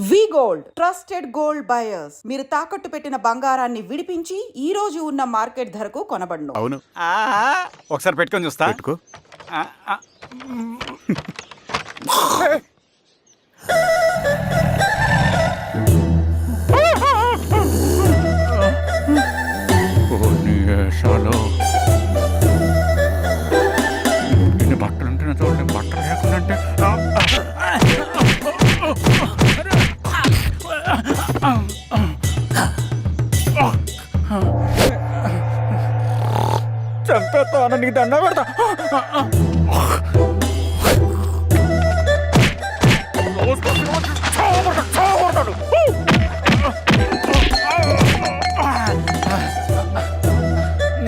We gold trusted gold buyers. మీరు తాకట్టు పెట్టిన బంగారాన్ని విడిపించి ఈ రోజు ఉన్న మార్కెట్ ధరకు కొనబడును. అవును. ఆ, ఒకసారి పెట్టుకొని చూస్తా. పెట్టుకో. ఆ, ఆ. ఓ నీ ఏషాలో. దండ పెడతా.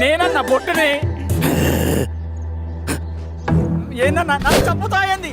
నేనన్న బొట్టుని ఏందన్నా నాకు చంపుతాయంది.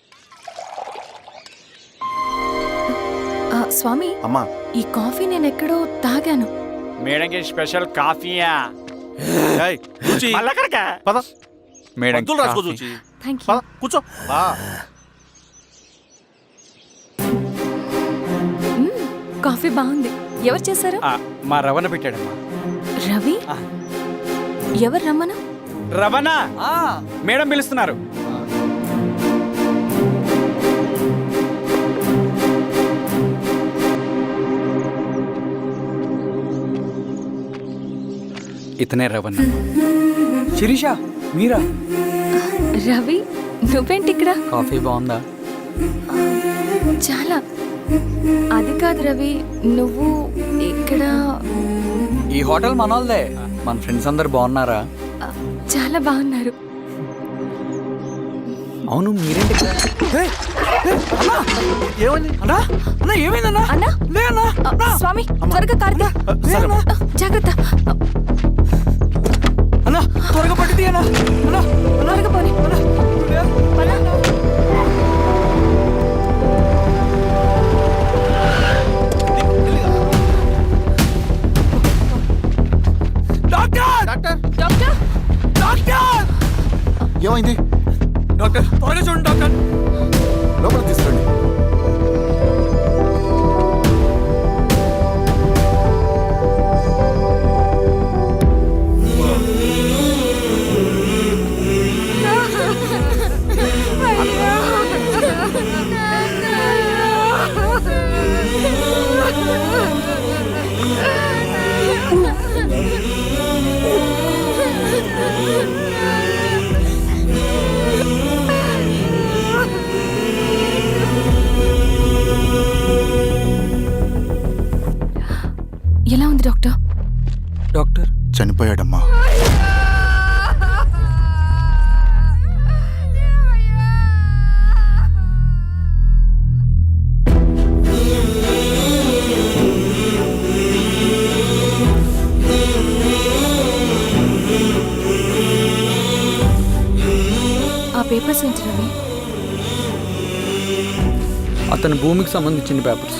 స్వామి అమ్మా. ఈ కాఫీ నేను ఎక్కడో తాగాను. మేడంకి స్పెషల్ కాఫీయా? ఏయ్, పద. మేడం మందులు రాసుకో చూచి. థ్యాంక్ యూ పద కూర్చో. కాఫీ బాగుంది. ఎవరు చేశారు? మా రవణ పెట్టాడమ్మా. రవి. ఎవరు రమ్మను రవణ? మేడం పిలుస్తున్నారు. ఇతనే రవణ. శిరీష మీరా? రవి నువ్వేంటి ఇక్కడ కాఫీ బాగుందా? చాలా. అది కాదు రవి నువ్వు ఇక్కడ ఈ హోటల్ మనోల్దే మన ఫ్రెండ్స్ అందరు బాగున్నారా? ఆ, చాలా బాగున్నారు. అవును మీరేంటి ఇక్కడ? అన్నా! ఏమైంది? అన్నా అన్నా ఏమైందన్నా? అన్నా? లే అన్నా ఆ, స్వామి త్వరగా సరే. జాగ్రత్త ఆ, త్వరగా పట్టి తీయనా అన్నా అన్నా త్వరగా పోనీ అన్నా చనిపోయాడమ్మా. ఆ పేపర్స్ ఏంటి అతని భూమికి సంబంధించిన పేపర్స్.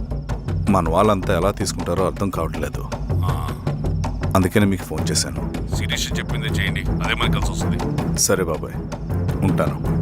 మన వాళ్ళంతా ఎలా తీసుకుంటారో అర్థం కావట్లేదు. అందుకనే మీకు ఫోన్ చేశాను. శిరీష్ చెప్పింది చేయండి అదే మనకు కలిసి వస్తుంది. సరే బాబాయ్ ఉంటాను.